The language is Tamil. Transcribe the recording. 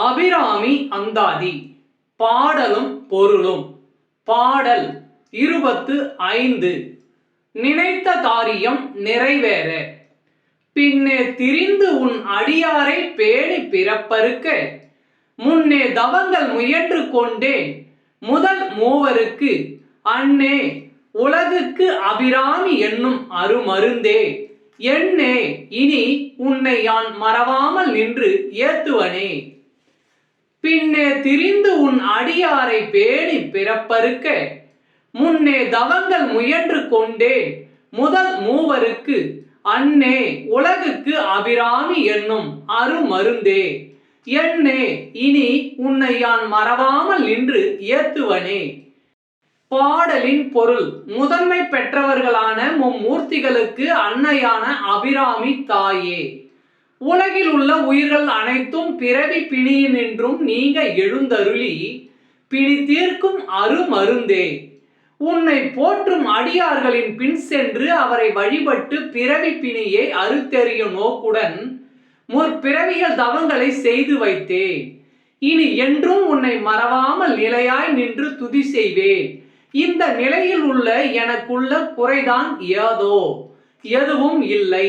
அபிராமி அந்தாதி. பாடலும் பொருளும். பாடல் இருபத்து ஐந்து. நினைத்த காரியம் நிறைவேற. பின்னே திரிந்து உன் அடியாரை பேணி பிறப்பறுக்க. முன்னே தவங்கள் முயன்று கொண்டே. முதல் மூவருக்கு அன்னே உலகுக்கு அபிராமி என்னும் அருமருந்தே. என்னே இனி உன்னை யான் மறவாமல் நின்று ஏத்துவனே. பின்னே திரிந்து உன் அடியாரை பேணி பிறப்பறுக்க. முன்னே தவங்கள் முயன்று கொண்டே முதல் மூவருக்கு அன்னே உலகுக்கு அபிராமி என்னும் அருமருந்தே. என்னே இனி உன்னை யான் மறவாமல் நின்று ஏத்துவனே பாடலின் பொருள் முதன்மை பெற்றவர்களான மும்மூர்த்திகளுக்கு அன்னையான அபிராமி தாயே. உலகில் உள்ள உயிர்கள் அனைத்தும் பிறவி பிணியினின்றும் நீங்க எழுந்தருளி பிணி தீர்க்கும் அருமருந்தே. உன்னை போற்றும் அடியார்களின் பின் சென்று அவரை வழிபட்டு பிறவி பிணியை அறுத்தெறியும் நோக்குடன் முற்பிறவிகள் தவங்களை செய்து வைத்தேன் இனி என்றும் உன்னை மறவாமல் நிலையாய் நின்று துதி செய்வேன் இந்த நிலையில் உள்ள எனக்குள்ள குறைதான் ஏதோ எதுவும் இல்லை.